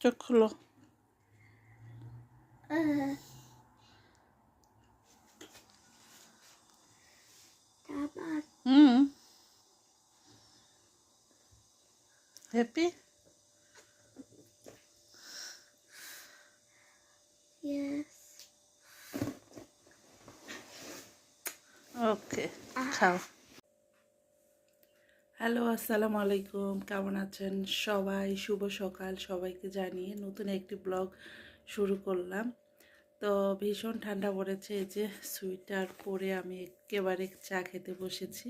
চোখ খুলো তারপর হুম হ্যাপি yes. ওকে খাও হ্যালো, আসসালামু আলাইকুম। কেমন আছেন সবাই? শুভ সকাল সবাইকে জানিয়ে নতুন একটি ব্লগ শুরু করলাম। তো ভীষণ ঠান্ডা পড়েছে, এই যে সুইটার পরে আমি একেবারে চা খেতে বসেছি।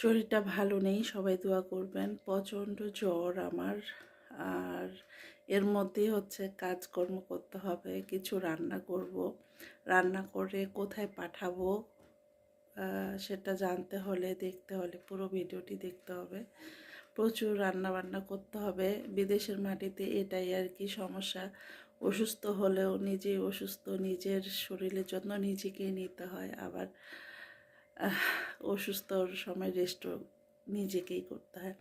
শরীরটা ভালো নেই, সবাই দোয়া করবেন। প্রচণ্ড জ্বর আমার, আর এর মধ্যেই হচ্ছে কাজকর্ম করতে হবে, কিছু রান্না করব। রান্না করে কোথায় পাঠাবো সেটা জানতে হলে, দেখতে হলে, পুরো ভিডিওটি দেখতে হবে। প্রচুর রান্না বান্না করতে হবে। বিদেশের মাটিতে এটাই আর কি সমস্যা। অসুস্থ হলেও নিজেই অসুস্থ, নিজের শরীরের যত্ন নিজেকেই নিতে হয়। আবার অসুস্থর সময় রেস্টও নিজেকেই করতে হয়।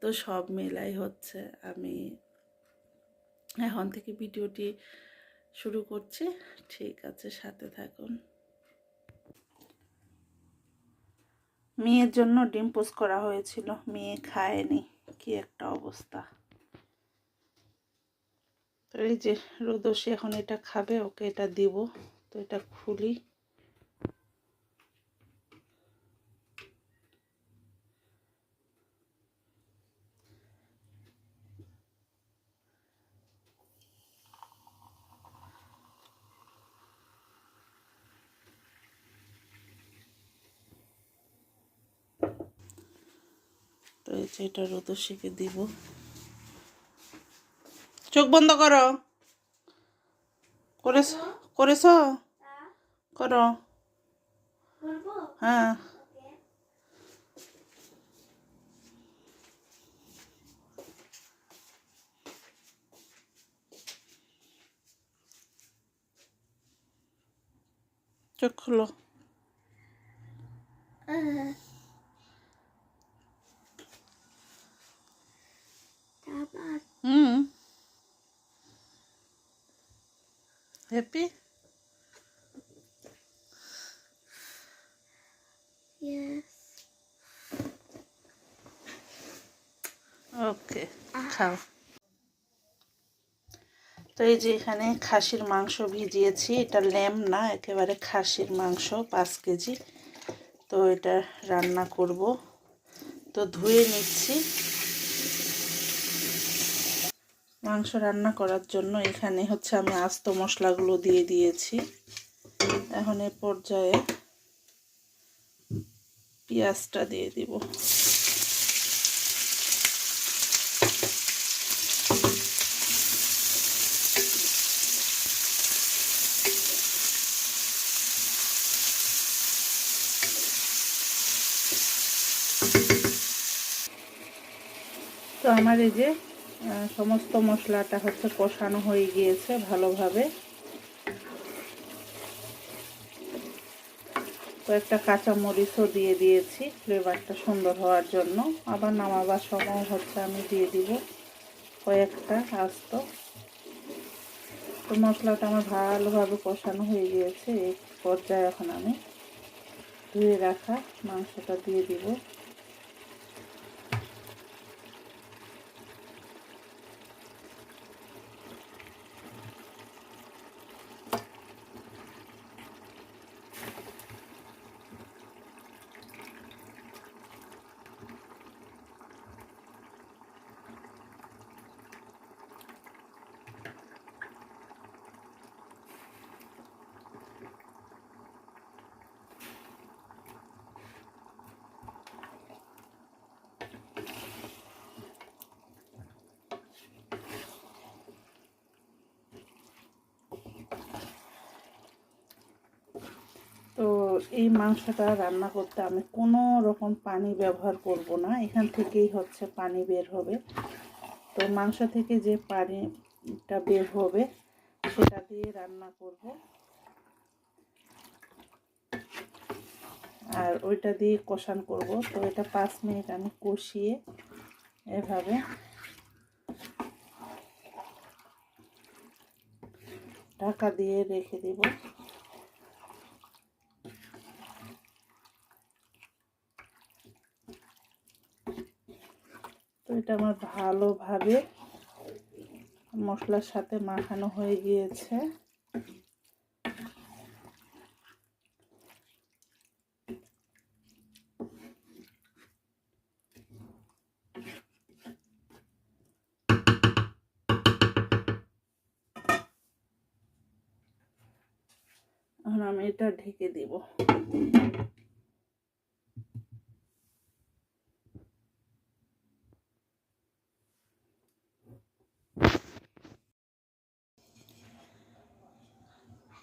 তো সব মেলাই হচ্ছে। আমি এখন থেকে ভিডিওটি শুরু করছি। ঠিক আছে, সাথে থাকুন। মেয়ের জন্য ডিম পোস্ট করা হয়েছিল। মেয়ে খায়নি। কি একটা অবস্থা। এই যে রোদসী এখন এটা খাবে, ওকে এটা দিব। তো এটা খুলি। তো এই যে এটা রোদসীকে দিব। চোখ বন্ধ করো। করেছ করেছ? করো। হ্যাঁ। চোখ খুলো তারপর হুম হ্যাপি yes. ওকে খাও। তো এই যে এখানে খাসির মাংস ভিজিয়েছি এটা ল্যাম না একেবারে খাসির মাংস পাঁচ কেজি। তো এটা রান্না করব। তো ধুয়ে নিচ্ছি। মাংস রান্না করার জন্য এখানে হচ্ছে আমি আস্ত মশলাগুলো দিয়ে দিয়েছি। এখন এ পর্যায়ে পেঁয়াজটা দিয়ে দিব। তো আমার এই যে সমস্ত মশলাটা হচ্ছে কষানো হয়ে গিয়েছে ভালোভাবে। কয়েকটা কাঁচা মরিচও দিয়ে দিয়েছি ফ্লেভারটা সুন্দর হওয়ার জন্য। আবার নামাবার সময় হচ্ছে আমি দিয়ে দিব কয়েকটা আস্ত। তো মশলাটা আমার ভালোভাবে কষানো হয়ে গিয়েছে, এই পর্যায়ে এখন আমি ধুয়ে রাখা মাংসটা দিয়ে দিব। এই মাংসটা রান্না করতে আমি কোনো রকম পানি ব্যবহার করব না। এখান থেকেই হচ্ছে পানি বের হবে। তো মাংস থেকে যে পানিটা বের হবে, সেটা দিয়ে রান্না করব। আর ওইটা দিয়ে কষান করব। তো এটা পাঁচ মিনিট আমি কষিয়ে এভাবে ঢাকা দিয়ে রেখে দেবো। তো এটা আমার ভালোভাবে মশলার সাথে মাখানো হয়ে গিয়েছে। এখন আমি এটা ঢেকে দিব।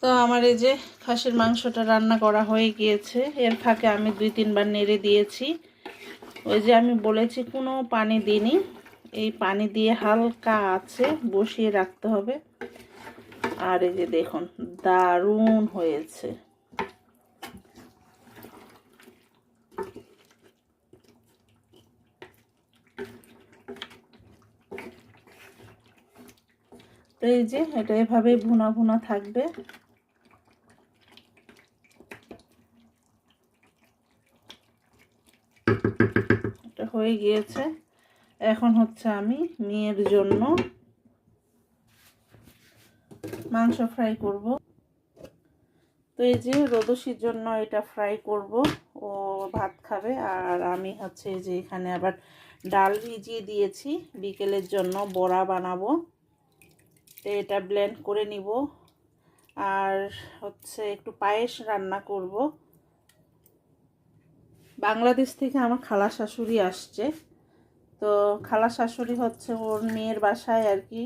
তো আমার এই যে খাসির মাংসটা রান্না করা হয়ে গিয়েছে। এর ফাঁকে আমি দুই, তিনবার নেড়ে দিয়েছি। ওই যে আমি বলেছি, কোনো পানি দিইনি। এই পানি দিয়ে হালকা আছে, বসিয়ে রাখতে হবে। আর এই যে দেখুন, দারুণ হয়েছে। তো এই যে, এটা এভাবেই ভুনা ভুনা থাকবে এটা হয়ে গিয়েছে। এখন হচ্ছে আমি মেয়ের জন্য মাংস ফ্রাই করব। তো এই যে রোদসির জন্য এটা ফ্রাই করব। ও ভাত খাবে আর আমি হচ্ছে যে এখানে আবার ডাল ভিজিয়ে দিয়েছি। বিকেলের জন্য বড়া বানাবো। তো এটা ব্লেন্ড করে নিব। আর হচ্ছে একটু পায়েস রান্না করব। বাংলাদেশ থেকে আমার খালা শাশুড়ি আসছে। তো খালা শাশুড়ি হচ্ছে ওর মেয়ের বাসায় আর কি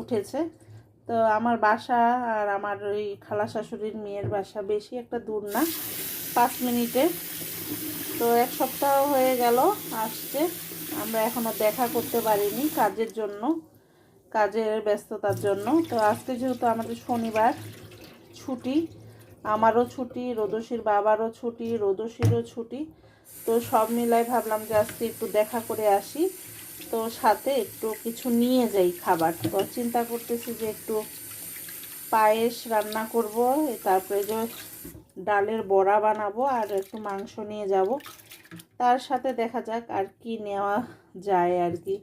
উঠেছে। তো আমার বাসা আর আমার ওই খালা শাশুড়ির মেয়ের বাসা বেশি একটা দূর না, পাঁচ মিনিটে। তো এক সপ্তাহ হয়ে গেল, আসছে। আমরা এখনও দেখা করতে পারিনি কাজের জন্য, কাজের ব্যস্ততার জন্য। তো আজকে যেহেতু আমাদের শনিবার ছুটি, আমারও ছুটি রোদসির বাবারও ছুটি রোদসিরও ছুটি। তো সব মিলাই ভাবলাম যে আজকে একটু দেখা করে আসি। তো সাথে একটু কিছু নিয়ে যাই খাবার। তো চিন্তা করতেছি যে একটু পায়েস রান্না করব তারপরে যে ডালের বড়া বানাবো আর একটু মাংস নিয়ে যাব। তার সাথে দেখা যাক আর কি নেওয়া যায় আর কি।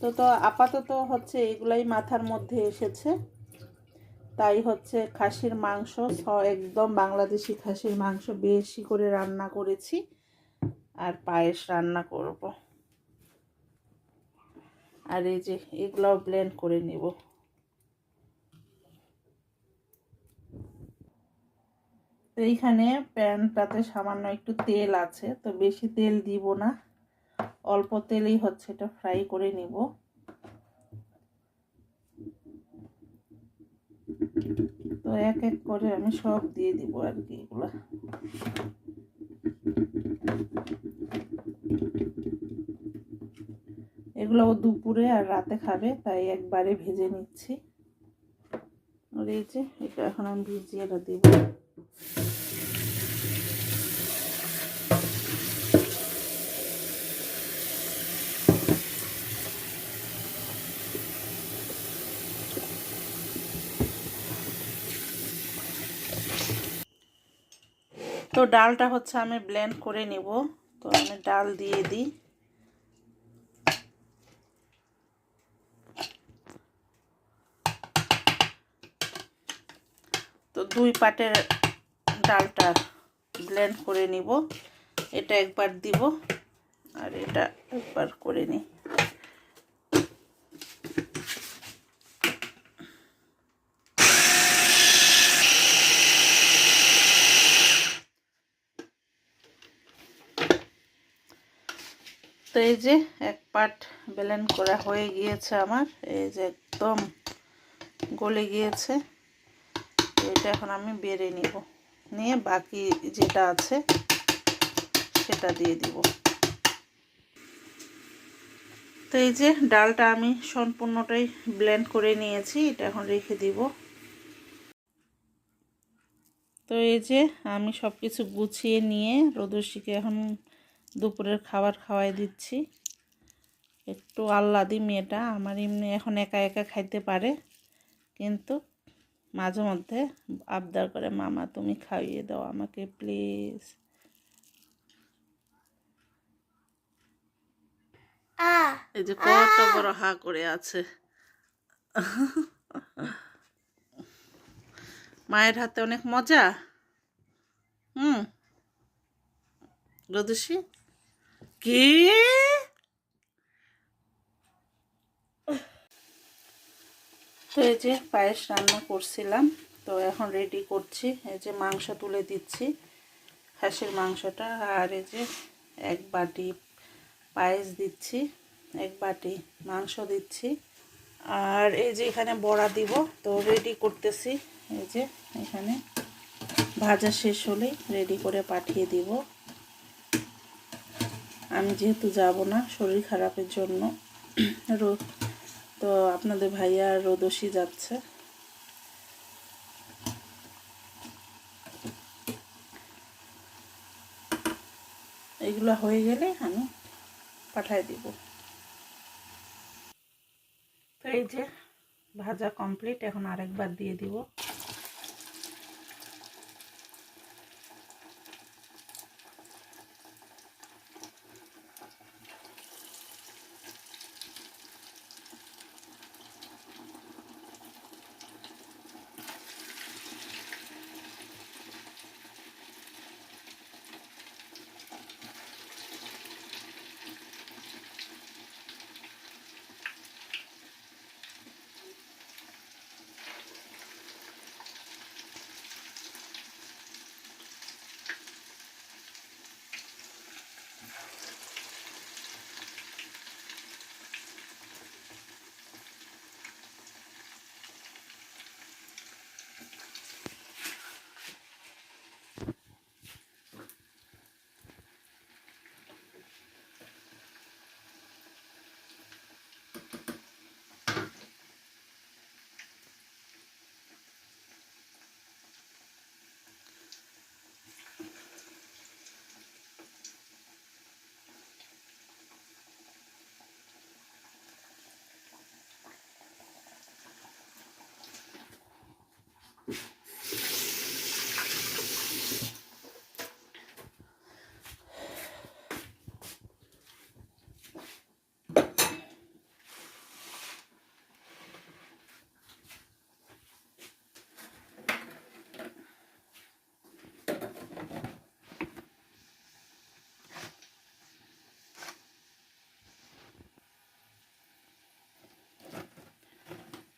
তো তো আপাতত হচ্ছে এগুলাই মাথার মধ্যে এসেছে। তাই হচ্ছে খাসির মাংস একদম বাংলাদেশি খাসির মাংস বেশি করে রান্না করেছি। আর পায়েস রান্না করব। আর এই যে এগুলোও ব্লেন্ড করে নেব। এইখানে প্যানটাতে সামান্য একটু তেল আছে, তো বেশি তেল দিব না। অল্প তেলেই হচ্ছে, এটা ফ্রাই করে নিব। তো এক এক করে আমি সব দিয়ে দিব আর কি এগুলো। এগুলো দুপুরে আর রাতে খাবে, তাই একবারে ভেজে নিচ্ছি। এটা এখন আমি ভিজিয়ে দিব। তো ডালটা হচ্ছে আমি ব্লেন্ড করে নিব। তো আমি ডাল দিয়ে দিই তো দুই পাটের ডালটা ব্লেন্ড করে নিব। এটা একবার দিব আর এটা একবার করে নিই তো এই যে এক পাট বেলেন করা হয়ে গিয়েছে আমার। এই যে একদম গলে গিয়েছে। এটা এখন আমি বেড়ে নিব। নিয়ে বাকি যেটা আছে, সেটা দিয়ে দিব। তো এই যে ডালটা আমি সম্পূর্ণটাই ব্লেন্ড করে নিয়েছি, এটা এখন রেখে দিব। তো এই যে আমি সব কিছু গুছিয়ে নিয়ে রোদর্শিকে এখন দুপুরের খাবার খাওয়াই দিচ্ছি। একটু আহ্লাদি মেয়েটা, আমার এমনি এখন একা একা খাইতে পারে, কিন্তু মাঝে মধ্যে আবদার করে, মামা, তুমি খাইয়ে দাও আমাকে, প্লিজ. এই যে কত বড় হা করে আছে। মায়ের হাতে অনেক মজা। হুম। রদুষি কি? তো এই যে পায়েস রান্না করছিলাম, তো এখন রেডি করছি। এই যে মাংস তুলে দিচ্ছি খাসির মাংসটা। আর এই যে এক বাটি পায়েস দিচ্ছি, এক বাটি মাংস দিচ্ছি। আর এই যে এখানে বড়া দিব, তো রেডি করতেছি। এই যে এখানে ভাজা শেষ হলেই রেডি করে পাঠিয়ে দিব। আমি যেহেতু যাব না, শরীর খারাপের জন্য। তো আপনাদের ভাইয়া রোদসি যাচ্ছে। এগুলো হয়ে গেলে আমি পাঠাই দিব। তো এই যে ভাজা কমপ্লিট এখন আরেকবার দিয়ে দিব।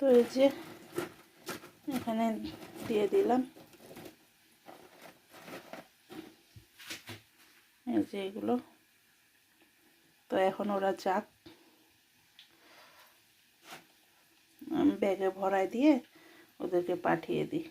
তো যে এখানে দিয়ে দিলাম। এই যে এগুলো। তো এখন ওরা যাক। ব্যাগে ভরাই দিয়ে ওদেরকে পাঠিয়ে দিই।